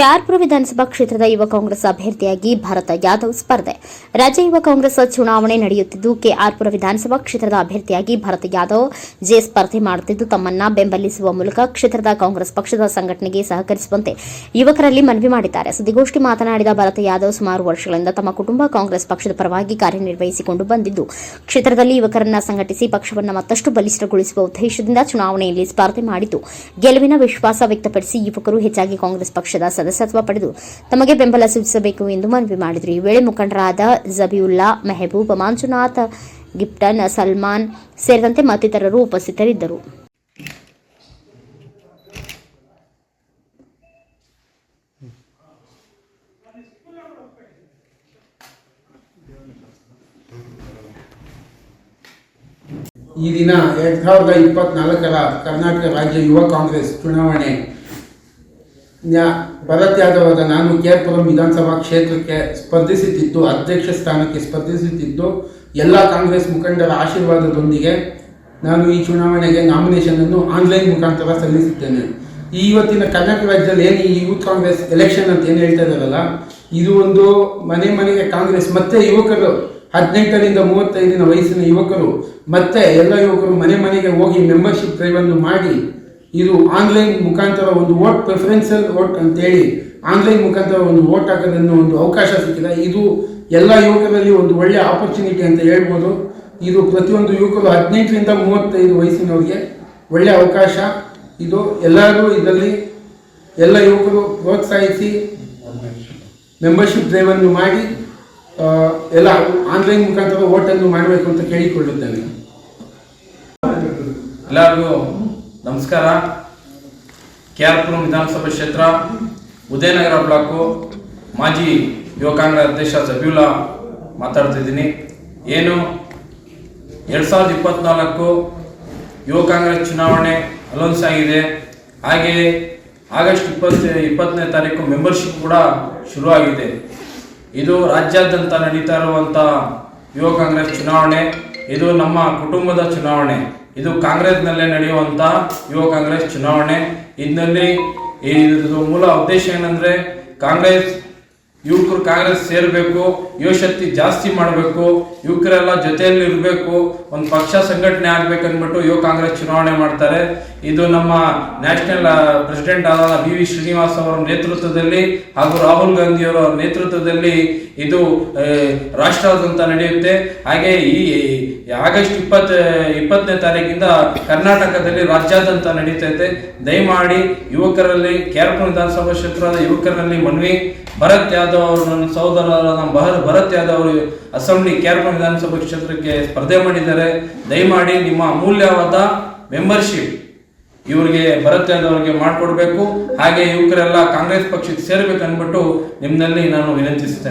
ಕೆಆರ್ಪುರ ವಿಧಾನಸಭಾ ಕ್ಷೇತ್ರದ ಯುವ ಕಾಂಗ್ರೆಸ್ ಅಭ್ಯರ್ಥಿಯಾಗಿ ಭರತ ಯಾದವ್ ಸ್ಪರ್ಧೆ. ರಾಜ್ಯ ಯುವ ಕಾಂಗ್ರೆಸ್ ಚುನಾವಣೆ ನಡೆಯುತ್ತಿದ್ದು, ಕೆಆರ್ಪುರ ವಿಧಾನಸಭಾ ಕ್ಷೇತ್ರದ ಅಭ್ಯರ್ಥಿಯಾಗಿ ಭಾರತ ಯಾದವ್ ಜೆ ಸ್ಪರ್ಧೆ ಮಾಡುತ್ತಿದ್ದು, ತಮ್ಮನ್ನ ಬೆಂಬಲಿಸುವ ಮೂಲಕ ಕ್ಷೇತ್ರದ ಕಾಂಗ್ರೆಸ್ ಪಕ್ಷದ ಸಂಘಟನೆಗೆ ಸಹಕರಿಸುವಂತೆ ಯುವಕರಲ್ಲಿ ಮನವಿ ಮಾಡಿದ್ದಾರೆ. ಸುದ್ದಿಗೋಷ್ಠಿ ಮಾತನಾಡಿದ ಭಾರತ ಯಾದವ್ ಸುಮಾರು ವರ್ಷಗಳಿಂದ ತಮ್ಮ ಕುಟುಂಬ ಕಾಂಗ್ರೆಸ್ ಪಕ್ಷದ ಪರವಾಗಿ ಕಾರ್ಯನಿರ್ವಹಿಸಿಕೊಂಡು ಬಂದಿದ್ದು, ಕ್ಷೇತ್ರದಲ್ಲಿ ಯುವಕರನ್ನ ಸಂಘಟಿಸಿ ಪಕ್ಷವನ್ನು ಮತ್ತಷ್ಟು ಬಲಿಷ್ಠಗೊಳಿಸುವ ಉದ್ದೇಶದಿಂದ ಚುನಾವಣೆಯಲ್ಲಿ ಸ್ಪರ್ಧೆ ಮಾಡಿದ್ದು, ಗೆಲುವಿನ ವಿಶ್ವಾಸ ವ್ಯಕ್ತಪಡಿಸಿ ಯುವಕರು ಹೆಚ್ಚಾಗಿ ಕಾಂಗ್ರೆಸ್ ಪಕ್ಷದ ಸದಸ್ಯತ್ವ ಪಡೆದು ತಮಗೆ ಬೆಂಬಲ ಸೂಚಿಸಬೇಕು ಎಂದು ಮನವಿ ಮಾಡಿದರು. ಈ ವೇಳೆ ಮುಖಂಡರಾದ ಜಬಿಯುಲ್ಲಾ ಮೆಹಬೂಬ್, ಮಂಜುನಾಥ್ ಗಿಪ್ಟನ್, ಸಲ್ಮಾನ್ ಸೇರಿದಂತೆ ಮತ್ತಿತರರು ಉಪಸ್ಥಿತರಿದ್ದರು. ಈ ದಿನ ಎರಡು ಸಾವಿರದ ಇಪ್ಪತ್ನಾಲ್ಕರ ಕರ್ನಾಟಕ ರಾಜ್ಯ ಯುವ ಕಾಂಗ್ರೆಸ್ ಚುನಾವಣೆ ನ್ಯಾ- ಭರತ್ ನಾನು ಕೇರ್ಪುರಂ ವಿಧಾನಸಭಾ ಕ್ಷೇತ್ರಕ್ಕೆ ಸ್ಪರ್ಧಿಸುತ್ತಿದ್ದು ಅಧ್ಯಕ್ಷ ಸ್ಥಾನಕ್ಕೆ ಸ್ಪರ್ಧಿಸುತ್ತಿದ್ದು ಎಲ್ಲ ಕಾಂಗ್ರೆಸ್ ಮುಖಂಡರ ಆಶೀರ್ವಾದದೊಂದಿಗೆ ನಾನು ಈ ಚುನಾವಣೆಗೆ ನಾಮಿನೇಷನ್ ಅನ್ನು ಆನ್ಲೈನ್ ಮುಖಾಂತರ ಸಲ್ಲಿಸುತ್ತೇನೆ. ಇವತ್ತಿನ ಕರ್ನಾಟಕ ರಾಜ್ಯದಲ್ಲಿ ಏನು ಈ ಯೂತ್ ಕಾಂಗ್ರೆಸ್ ಎಲೆಕ್ಷನ್ ಅಂತ ಏನು ಹೇಳ್ತಾ ಇದ್ದಾರಲ್ಲ, ಇದು ಒಂದು ಮನೆ ಮನೆಗೆ ಕಾಂಗ್ರೆಸ್, ಮತ್ತೆ ಯುವಕರು, ಹದಿನೆಂಟರಿಂದ ಮೂವತ್ತೈದಿನ ವಯಸ್ಸಿನ ಯುವಕರು, ಮತ್ತೆ ಎಲ್ಲ ಯುವಕರು ಮನೆ ಮನೆಗೆ ಹೋಗಿ ಮೆಂಬರ್ಶಿಪ್ ಡ್ರೈವನ್ನು ಮಾಡಿ ಇದು ಆನ್ಲೈನ್ ಮುಖಾಂತರ ಒಂದು ವೋಟ್ ಪ್ರಿಫರೆನ್ಸಲ್ ವೋಟ್ ಅಂತೇಳಿ ಆನ್ಲೈನ್ ಮುಖಾಂತರ ಒಂದು ವೋಟ್ ಹಾಕೋದನ್ನು ಒಂದು ಅವಕಾಶ ಸಿಕ್ಕಿದೆ ಇದು ಎಲ್ಲ ಯುವಕರಲ್ಲಿ ಒಂದು ಒಳ್ಳೆಯ ಆಪರ್ಚುನಿಟಿ ಅಂತ ಹೇಳ್ಬೋದು. ಇದು ಪ್ರತಿಯೊಂದು ಯುವಕರು ಹದಿನೆಂಟರಿಂದ ಮೂವತ್ತೈದು ವಯಸ್ಸಿನವರಿಗೆ ಒಳ್ಳೆಯ ಅವಕಾಶ. ಇದು ಎಲ್ಲರೂ ಇದರಲ್ಲಿ ಎಲ್ಲ ಯುವಕರು ಪ್ರೋತ್ಸಾಹಿಸಿ ಮೆಂಬರ್ಶಿಪ್ ಡ್ರೈವನ್ನು ಮಾಡಿ ಎಲ್ಲ ಆನ್ಲೈನ್ ಮುಖಾಂತರ ವೋಟನ್ನು ಮಾಡಬೇಕು ಅಂತ ಕೇಳಿಕೊಳ್ಳುತ್ತೇನೆ. ಎಲ್ಲರಿಗೂ ನಮಸ್ಕಾರ. ಕೆ ಆರ್ ಪುರಂ ವಿಧಾನಸಭಾ ಕ್ಷೇತ್ರ, ಉದಯನಗರ ಬ್ಲಾಕು, ಮಾಜಿ ಯುವ ಕಾಂಗ್ರೆಸ್ ಅಧ್ಯಕ್ಷ ಜಬೀವುಲ್ಲಾ ಮಾತಾಡ್ತಿದ್ದೀನಿ. ಏನು? ಎರಡು ಸಾವಿರದ ಇಪ್ಪತ್ನಾಲ್ಕು ಯುವ ಕಾಂಗ್ರೆಸ್ ಚುನಾವಣೆ ಅಲೌನ್ಸ್ ಆಗಿದೆ. ಹಾಗೆಯೇ ಆಗಸ್ಟ್ ಇಪ್ಪತ್ತ, ಇಪ್ಪತ್ತನೇ ತಾರೀಕು ಮೆಂಬರ್ಶಿಪ್ ಕೂಡ ಶುರುವಾಗಿದೆ. ಇದು ರಾಜ್ಯಾದ್ಯಂತ ನಡೀತಾ ಇರುವಂಥ ಯುವ ಕಾಂಗ್ರೆಸ್ ಚುನಾವಣೆ. ಇದು ನಮ್ಮ ಕುಟುಂಬದ ಚುನಾವಣೆ. ಇದು ಕಾಂಗ್ರೆಸ್ನಲ್ಲೇ ನಡೆಯುವಂಥ ಯುವ ಕಾಂಗ್ರೆಸ್ ಚುನಾವಣೆ. ಇದರಲ್ಲಿ ಇದರ ಮೂಲ ಉದ್ದೇಶ ಏನಂದ್ರೆ ಕಾಂಗ್ರೆಸ್ ಯುವಕರು ಕಾಂಗ್ರೆಸ್ ಸೇರಬೇಕು ಯುವಶಕ್ತಿ ಜಾಸ್ತಿ ಮಾಡಬೇಕು, ಯುವಕರೆಲ್ಲ ಜೊತೆಯಲ್ಲಿ ಇರಬೇಕು, ಒಂದು ಪಕ್ಷ ಸಂಘಟನೆ ಆಗ್ಬೇಕು ಅಂದ್ಬಿಟ್ಟು ಯುವ ಕಾಂಗ್ರೆಸ್ ಚುನಾವಣೆ ಮಾಡ್ತಾರೆ. ಇದು ನಮ್ಮ ನ್ಯಾಷನಲ್ ಪ್ರೆಸಿಡೆಂಟ್ ಆದ ಬಿ ವಿ ಶ್ರೀನಿವಾಸ್ ಅವರ ನೇತೃತ್ವದಲ್ಲಿ ಹಾಗೂ ರಾಹುಲ್ ಗಾಂಧಿ ಅವರ ನೇತೃತ್ವದಲ್ಲಿ ಇದು ರಾಷ್ಟ್ರದಂತ ನಡೆಯುತ್ತೆ. ಹಾಗೆ ಈ ಆಗಸ್ಟ್ ಇಪ್ಪತ್ತ, ಇಪ್ಪತ್ತನೇ ತಾರೀಕಿಂದ ಕರ್ನಾಟಕದಲ್ಲಿ ರಾಜ್ಯಾದ್ಯಂತ ನಡೀತೈತೆ. ದಯಮಾಡಿ ಯುವಕರಲ್ಲಿ ಕೇರಳ ವಿಧಾನಸಭಾ ಕ್ಷೇತ್ರದ ಯುವಕರಲ್ಲಿ ಮನವಿ, ಭರತ್ ಯಾದವ್ ಅವರು ನನ್ನ ಸಹೋದರರಾದ ನಮ್ಮ ಭರತ್ ಯಾದವ್ ಅವರು ಅಸೆಂಬ್ಲಿ ಕೇರಳ ವಿಧಾನಸಭಾ ಕ್ಷೇತ್ರಕ್ಕೆ ಸ್ಪರ್ಧೆ ಮಾಡಿದ್ದಾರೆ. ದಯಮಾಡಿ ನಿಮ್ಮ ಅಮೂಲ್ಯವಾದ ಮೆಂಬರ್ಶಿಪ್ ಇವರಿಗೆ ಭರತ್ ಯಾದವ್ ಅವರಿಗೆ ಮಾಡಿಕೊಡ್ಬೇಕು. ಹಾಗೆ ಯುವಕರೆಲ್ಲ ಕಾಂಗ್ರೆಸ್ ಪಕ್ಷಕ್ಕೆ ಸೇರ್ಬೇಕು ಅಂದ್ಬಿಟ್ಟು ನಿಮ್ಮಲ್ಲಿ ನಾನು ವಿನಂತಿಸ್ತೇನೆ